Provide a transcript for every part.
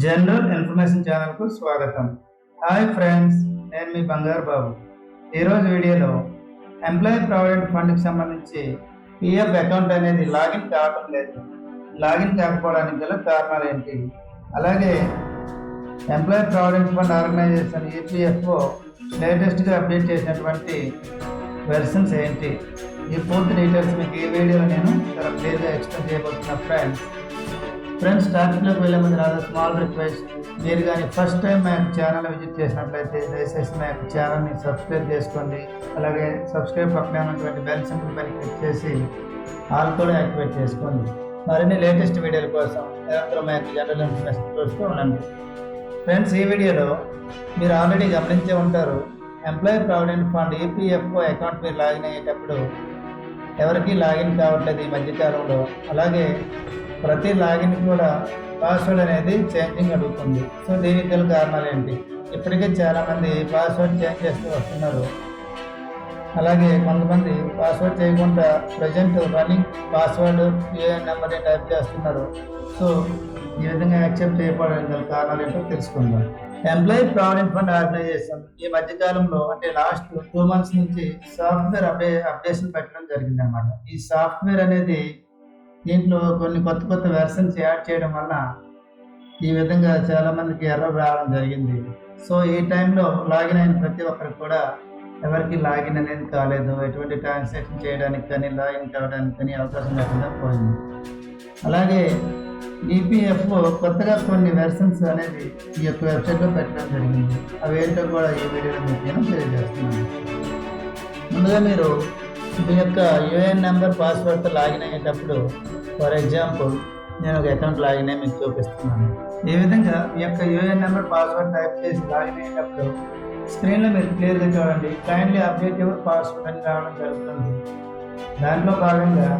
General information ఛానల్కు స్వాగతం. Hi friends నేను మీ బంగారు బాబు. ఈరోజు వీడియోలో ఎంప్లాయీ ప్రావిడెంట్ ఫండ్కి సంబంధించి పిఎఫ్ అకౌంట్ అనేది లాగిన్ కావటం లేదు. లాగిన్ కాకపోవడానికి గల కారణాలు ఏంటి? అలాగే employee provident fund organisation EPFO లేటెస్ట్గా అప్డేట్ చేసినటువంటి వెర్షన్స్ ఏంటి? ఈ పూర్తి డీటెయిల్స్ మీకు ఈ వీడియోలో నేను చాలా క్లియర్గా ఎక్స్ప్లెయిన్ చేయబోతున్నా ఫ్రెండ్స్. ఫ్రెండ్స్ స్టార్టింగ్లోకి వెళ్ళే ముందు స్మాల్ రిక్వెస్ట్ మీరు కానీ ఫస్ట్ టైం మా యొక్క ఛానల్ విజిట్ చేసినట్లయితే దయచేసి మా యొక్క ఛానల్ని సబ్స్క్రైబ్ చేసుకోండి. అలాగే సబ్స్క్రైబ్ పక్కనే ఉన్నటువంటి బెల్ సింబల్ పైన క్లిక్ చేసి ఆల్ కూడా యాక్టివేట్ చేసుకోండి. మరిన్ని లేటెస్ట్ వీడియోల కోసం నిరంతరం మా యొక్క జనరల్ ఇన్ఫర్మేషన్ చూస్తూ ఉండండి. ఫ్రెండ్స్ ఈ వీడియోలో మీరు ఆల్రెడీ గమనించే ఉంటారు employee provident fund EPFO account మీరు లాగిన్ అయ్యేటప్పుడు ఎవరికి లాగిన్ కావట్లేదు ఈ మధ్యకాలంలో అలాగే ప్రతి లాగిన్ కూడా పాస్వర్డ్ అనేది చేంజింగ్ అడుగుతుంది. సో దీనికి గల కారణాలు ఏంటి? ఇప్పటికే చాలామంది పాస్వర్డ్ చేంజ్ చేస్తూ వస్తున్నారు. అలాగే కొంతమంది పాస్వర్డ్ చేయకుండా ప్రజెంట్ రన్నింగ్ పాస్వర్డ్ ఏ నెంబర్ని టైప్ చేస్తున్నారు. సో ఈ విధంగా యాక్సెప్ట్ చేయబడడానికి గల కారణాలు ఏంటో తెలుసుకుందాం. ఎంప్లాయీ ప్రావిడెంట్ ఫండ్ ఆర్గనైజేషన్ ఈ మధ్యకాలంలో అంటే లాస్ట్ టూ మంత్స్ నుంచి సాఫ్ట్వేర్ అప్డే అప్డేషన్ పెట్టడం జరిగింది అనమాట ఈ సాఫ్ట్వేర్ అనేది దీంట్లో కొన్ని కొత్త కొత్త వెర్షన్స్ యాడ్ చేయడం వల్ల ఈ విధంగా చాలా మందికి ఎర్రర్ రావడం జరిగింది. సో ఈ టైంలో లాగిన్ అయిన ప్రతి ఒక్కరికి కూడా ఎవరికి లాగిన్ అనేది కాలేదు. ఎటువంటి ట్రాన్సాక్షన్ చేయడానికి కానీ లాగిన్ కావడానికి కానీ అవకాశం లేకుండా పోయింది. అలాగే ఈపీఎఫ్ఓ కొత్తగా కొన్ని వెర్షన్స్ అనేది ఈ యొక్క వెబ్సైట్లో పెట్టడం జరిగింది. అవి ఏంటో కూడా ఈ వీడియోలో మీకు నేను తెలియజేస్తున్నాను. ముందుగా మీరు మీ యొక్క యూఏఎన్ నెంబర్ పాస్వర్డ్తో లాగిన్ అయ్యేటప్పుడు ఫర్ ఎగ్జాంపుల్ నేను ఒక అకౌంట్ లాగిన్ అయ్యి మీకు చూపిస్తున్నాను. ఈ విధంగా మీ యొక్క యూఏఎన్ నెంబర్ పాస్వర్డ్ టైప్ చేసి లాగిన్ అయ్యేటప్పుడు స్క్రీన్లో మీరు క్లియర్గా చూడండి. కైండ్లీ అప్డేట్ యువర్ పాస్వర్డ్ అని రావడం జరుగుతుంది. దాంట్లో భాగంగా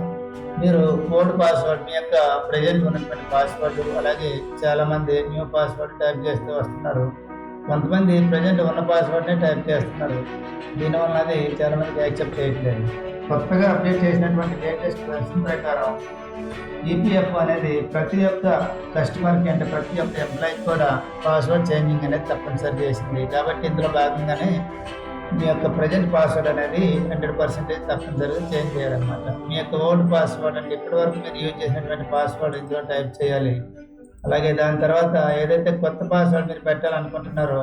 మీరు ఓల్డ్ పాస్వర్డ్ మీ యొక్క ప్రజెంట్ ఉన్నటువంటి పాస్వర్డ్ అలాగే చాలామంది న్యూ పాస్వర్డ్ టైప్ చేస్తూ వస్తున్నారు. కొంతమంది ప్రజెంట్ ఉన్న పాస్వర్డ్నే టైప్ చేస్తున్నారు. దీనివల్ల అది చాలా మందికి యాక్సెప్ట్ చేయట్లేదు. కొత్తగా అప్డేట్ చేసినటువంటి లేటెస్ట్ వెర్షన్ ప్రకారం ఈపీఎఫ్ అనేది ప్రతి ఒక్క కస్టమర్కి అంటే ప్రతి ఒక్క ఎంప్లాయీకి కూడా పాస్వర్డ్ చేంజింగ్ అనేది తప్పనిసరి చేసింది. కాబట్టి ఇందులో భాగంగానే మీ యొక్క ప్రజెంట్ పాస్వర్డ్ అనేది హండ్రెడ్ పర్సెంటేజ్ తప్పనిసరిగా చేంజ్ చేయాలన్నమాట. మీ యొక్క ఓల్డ్ పాస్వర్డ్ అంటే ఇప్పటి వరకు మీరు యూజ్ చేసినటువంటి పాస్వర్డ్ ఇందులో టైప్ చేయాలి. అలాగే దాని తర్వాత ఏదైతే కొత్త పాస్వర్డ్ మీరు పెట్టాలనుకుంటున్నారో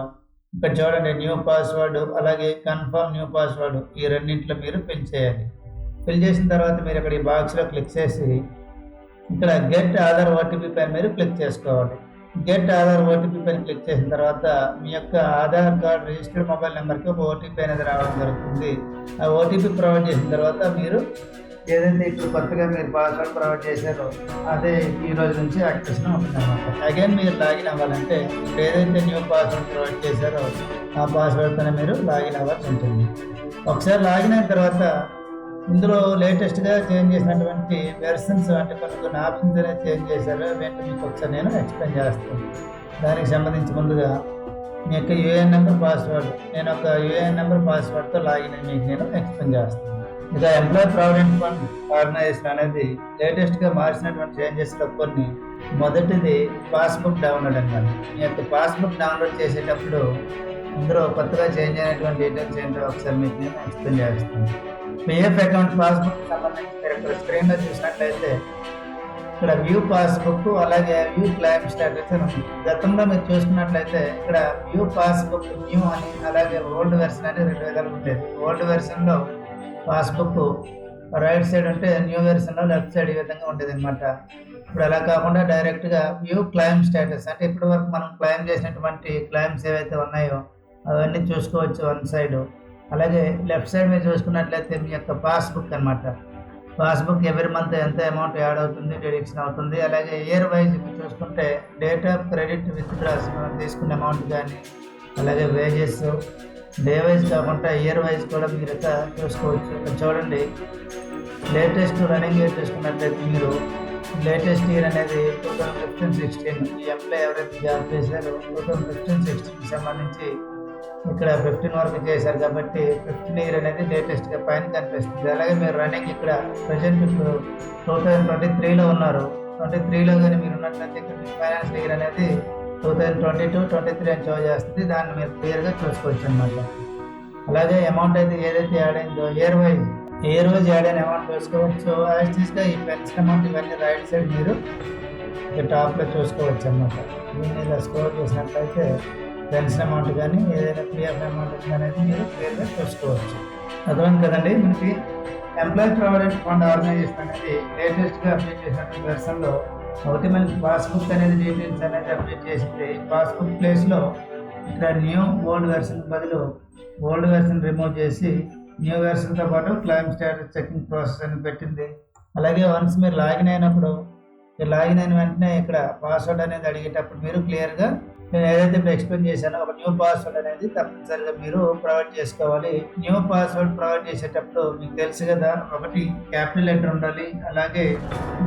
ఇక్కడ చూడండి న్యూ పాస్వర్డ్ అలాగే కన్ఫర్మ్ న్యూ పాస్వర్డ్ ఈ రెండింటిలో మీరు ఫిల్ చేయాలి. ఫిల్ చేసిన తర్వాత మీరు ఇక్కడ ఈ బాక్స్లో క్లిక్ చేసి ఇక్కడ గెట్ ఆధార్ ఓటీపీ పైన మీరు క్లిక్ చేసుకోవాలి. గెట్ ఆధార్ ఓటీపీ పైన క్లిక్ చేసిన తర్వాత మీ యొక్క ఆధార్ కార్డ్ రిజిస్టర్డ్ మొబైల్ నెంబర్కి ఒక ఓటీపీ అనేది రావడం జరుగుతుంది. ఆ ఓటీపీ ప్రొవైడ్ చేసిన తర్వాత మీరు ఏదైతే ఇప్పుడు కొత్తగా మీరు పాస్వర్డ్ ప్రొవైడ్ చేశారో అదే ఈ రోజు నుంచి యాక్టివేషన్ అవుతుంది అగైన్ మీరు లాగిన్ అవ్వాలంటే ఏదైతే న్యూ పాస్వర్డ్ ప్రొవైడ్ చేశారో ఆ పాస్వర్డ్తోనే మీరు లాగిన్ అవ్వాల్సి ఉంటుంది. ఒకసారి లాగిన్ అయిన తర్వాత ఇందులో లేటెస్ట్గా చేంజ్ చేసినటువంటి వెర్షన్స్ అంటే కొన్ని కొన్ని ఆప్షన్స్ అనేది చేంజ్ చేశారు వెంటనే మీకు ఒకసారి నేను ఎక్స్ప్లెయిన్ చేస్తాను. దానికి సంబంధించి ముందుగా మీ యొక్క యూఏఎన్ నెంబర్ పాస్వర్డ్ నేను ఒక యూఏఎన్ నెంబర్ పాస్వర్డ్తో లాగిన్ అయ్యి మీకు నేను ఎక్స్ప్లెయిన్ చేస్తాను. ఇక ఎంప్లాయ్ ప్రావిడెంట్ ఫండ్ ఆర్గనైజేషన్ అనేది లేటెస్ట్గా మార్చినటువంటి చేంజెస్లో కొన్ని. మొదటిది పాస్బుక్ డౌన్లోడ్ అనమాట. మీ యొక్క పాస్బుక్ డౌన్లోడ్ చేసేటప్పుడు ఇందులో కొత్తగా చేంజ్ అయినటువంటి డీటెయిల్స్ ఏంటో ఒకసారి మీకు నేను ఎక్స్ప్లెయిన్ చేస్తాను. పిఎఫ్ అకౌంట్ పాస్బుక్ సంబంధించి మీరు ఇక్కడ స్క్రీన్లో చూసినట్లయితే ఇక్కడ వ్యూ పాస్బుక్ అలాగే వ్యూ క్లైమ్ స్టేటస్ అని ఉంది. గతంలో మీరు చూసుకున్నట్లయితే ఇక్కడ వ్యూ పాస్బుక్ న్యూ అని అలాగే ఓల్డ్ వెర్షన్ అని రెండు విధాలు ఉండేది. ఓల్డ్ వెర్షన్లో పాస్బుక్ రైట్ సైడ్ ఉంటే న్యూ వెర్షన్లో లెఫ్ట్ సైడ్ ఈ విధంగా ఉండేది అనమాట ఇప్పుడు అలా కాకుండా డైరెక్ట్గా వ్యూ క్లైమ్ స్టేటస్ అంటే ఇప్పటి వరకు మనం క్లైమ్ చేసినటువంటి క్లైమ్స్ ఏవైతే ఉన్నాయో అవన్నీ చూసుకోవచ్చు వన్ సైడ్. అలాగే లెఫ్ట్ సైడ్ మీరు చూసుకున్నట్లయితే మీ యొక్క పాస్బుక్ అనమాట పాస్బుక్ ఎవరి మంత్ ఎంత అమౌంట్ యాడ్ అవుతుంది డిడక్షన్ అవుతుంది. అలాగే ఇయర్ వైజ్ చూసుకుంటే డేట్ ఆఫ్ క్రెడిట్ విత్డ్రాస్ మనం తీసుకున్న అమౌంట్ కానీ అలాగే వేజెస్ డే వైజ్ కాకుండా ఇయర్ వైజ్ కూడా మీరు ఇక్కడ చూసుకోవచ్చు చూడండి. లేటెస్ట్ రన్నింగ్ ఇయర్ చూసుకున్నట్లయితే మీరు లేటెస్ట్ ఇయర్ అనేది టూ థౌజండ్ ఫిఫ్టీన్ సిక్స్టీన్ ఈ ఎంప్లాయ్ ఎవరైతే జాబ్ చేశారో టూ థౌజండ్ ఫిఫ్టీన్ సిక్స్టీన్కి సంబంధించి ఇక్కడ ఫిఫ్టీన్ వరకు చేశారు కాబట్టి ఫిఫ్టీన్ ఇయర్ అనేది లేటెస్ట్గా పైన కనిపిస్తుంది. అలాగే మీరు రన్నింగ్ ఇక్కడ ప్రజెంట్ ఇప్పుడు టూ థౌజండ్ ట్వంటీ త్రీలో ఉన్నారు. ట్వంటీ త్రీలో కానీ మీరు ఉన్నట్లయితే ఇక్కడ ఫైనాన్స్ ఇయర్ అనేది two thousand twenty two twenty three అని షో చేస్తుంది. దాన్ని మీరు క్లియర్గా చూసుకోవచ్చు అనమాట అలాగే అమౌంట్ అయితే ఏదైతే యాడ్ అయిందో ఇయర్ వైజ్ ఏ రోజు యాడ్ అయిన అమౌంట్ చూసుకోవచ్చు. యాక్చువల్గా ఈ పెన్షన్ అమౌంట్ ఇవన్నీ రైట్ సైడ్ మీరు టాప్లో చూసుకోవచ్చు అనమాట దీన్ని ఇలా స్కోర్ చేసినట్లయితే పెన్షన్ అమౌంట్ కానీ ఏదైనా పిఎఫ్ అమౌంట్ కానీ అనేది మీరు క్లియర్గా చూసుకోవచ్చు. అర్థమైంది కదండి? మనకి ఎంప్లాయీ ప్రావిడెంట్ ఫండ్ ఆర్గనైజేషన్ అనేది లేటెస్ట్గా అప్డేట్ చేసిన వెర్షన్లో ఒకటి మనకి పాస్బుక్ అనేది డీటెయిల్స్ అనేది అప్డేట్ చేసింది పాస్బుక్ ప్లేస్లో ఇక్కడ న్యూ ఓల్డ్ వెర్షన్ బదులు ఓల్డ్ వెర్షన్ రిమూవ్ చేసి న్యూ వెర్షన్తో పాటు క్లైమ్ స్టేటస్ చెకింగ్ ప్రాసెస్ అని పెట్టింది. అలాగే వన్స్ మీరు లాగిన్ అయినప్పుడు మీరు లాగిన్ అయిన వెంటనే ఇక్కడ పాస్వర్డ్ అనేది అడిగేటప్పుడు మీరు క్లియర్గా నేను ఏదైతే ఇప్పుడు ఎక్స్ప్లెయిన్ చేశానో ఒక న్యూ పాస్వర్డ్ అనేది తప్పనిసరిగా మీరు ప్రొవైడ్ చేసుకోవాలి. న్యూ పాస్వర్డ్ ప్రొవైడ్ చేసేటప్పుడు మీకు తెలుసు కదా ఒకటి క్యాపిటల్ లెటర్ ఉండాలి అలాగే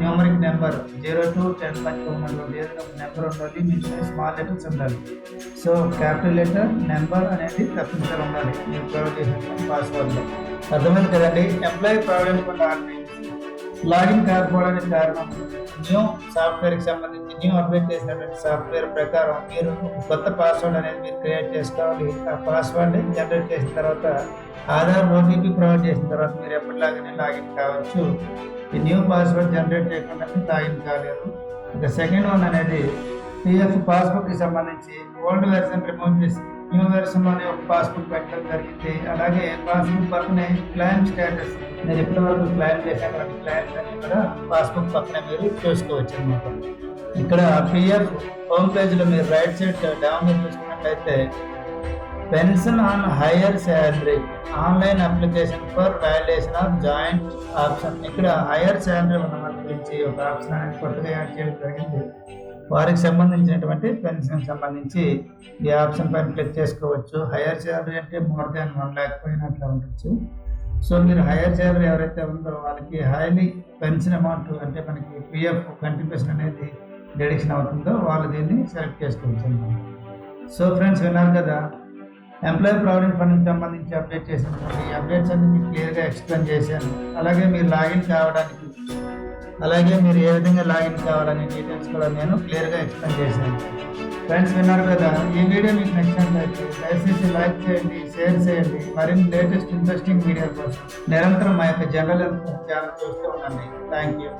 numeric number zero to ten మధ్య ఉన్నటువంటి ఏదైనా ఒక నెంబర్ ఉండాలి మీకు స్మాల్ లెటర్స్ ఉండాలి. సో క్యాపిటల్ లెటర్ నెంబర్ అనేది తప్పనిసరి ఉండాలి మీరు ప్రొవైడ్ చేసిన పాస్వర్డ్లో అర్థమైంది కదండి? ఎంప్లాయీ ప్రొవైడ్ ఫండ్ ఆర్మీ లాగిన్ కాకపోవడానికి కారణం న్యూ సాఫ్ట్వేర్కి సంబంధించి. న్యూ అప్డేట్ చేసినటువంటి సాఫ్ట్వేర్ ప్రకారం మీరు కొత్త పాస్వర్డ్ అనేది మీరు క్రియేట్ చేసుకోవాలి. ఆ పాస్వర్డ్ని జనరేట్ చేసిన తర్వాత ఆధార్ ఓటీపీ ప్రొవైడ్ చేసిన తర్వాత మీరు ఎప్పటిలాగానే లాగిన్ కావచ్చు. ఈ న్యూ పాస్వర్డ్ జనరేట్ చేయకుండా లాగిన్ కాలేరు ఇక సెకండ్ వన్ అనేది పిఎఫ్ పాస్బుక్కి సంబంధించి ఓల్డ్ వెర్షన్ రిమూవ్ చేసి న్యూ వెర్షన్లోనే ఒక పాస్బుక్ పెట్టడం జరిగింది అలాగే పాస్బుక్ పక్కనే క్లైమ్ స్టేటస్ మీరు ఇప్పటి వరకు క్లైమ్ చేసినటువంటి క్లైమ్స్ అన్ని కూడా పాస్బుక్ పక్కనే మీరు చూసుకోవచ్చు అనమాట ఇక్కడ పిఎఫ్ హోమ్ పేజ్లో మీరు రైట్ సైడ్ డౌన్లోడ్ చూసుకున్నట్లయితే pension on higher salary online application for validation of joint option ఇక్కడ హైయర్ శాలరీ ఉన్న వాళ్ళ గురించి ఒక ఆప్షన్ అనేది కొత్తగా యాడ్ చేయడం జరిగింది వారికి సంబంధించినటువంటి పెన్షన్ సంబంధించి ఈ ఆప్షన్ పైన క్లిక్ చేసుకోవచ్చు. హైయర్ శాలరీ అంటే మోర్ దాన్ వన్ ల్యాక్ పైన అట్లా ఉండొచ్చు. సో మీరు హైయర్ శాలరీ ఎవరైతే ఉందో వాళ్ళకి హైలీ పెన్షన్ అమౌంట్ అంటే మనకి పిఎఫ్ కంట్రిబ్యూషన్ అనేది డెడిక్షన్ అవుతుందో వాళ్ళు దీన్ని సెలెక్ట్ చేసుకోవచ్చు అన్నమాట. సో ఫ్రెండ్స్ విన్నారు కదా ఎంప్లాయీ ప్రావిడెంట్ ఫండ్కి సంబంధించి అప్డేట్ చేసినటువంటి అప్డేట్స్ అన్ని మీకు క్లియర్గా ఎక్స్ప్లెయిన్ చేశాను. అలాగే మీరు లాగిన్ కావడానికి అలాగే మీరు ఏ విధంగా లాగిన్ కావాలనే డీటెయిల్స్ కూడా నేను క్లియర్గా ఎక్స్ప్లెయిన్ చేశాను. ఫ్రెండ్స్ విన్నారు కదా ఈ వీడియో మీకు నచ్చినట్లయితే దయచేసి లైక్ చేయండి షేర్ చేయండి. మరిన్ని లేటెస్ట్ ఇంట్రెస్టింగ్ వీడియో కోసం నిరంతరం మా యొక్క జనరల్ ఛానల్ చూస్తూ ఉండండి. Thank you.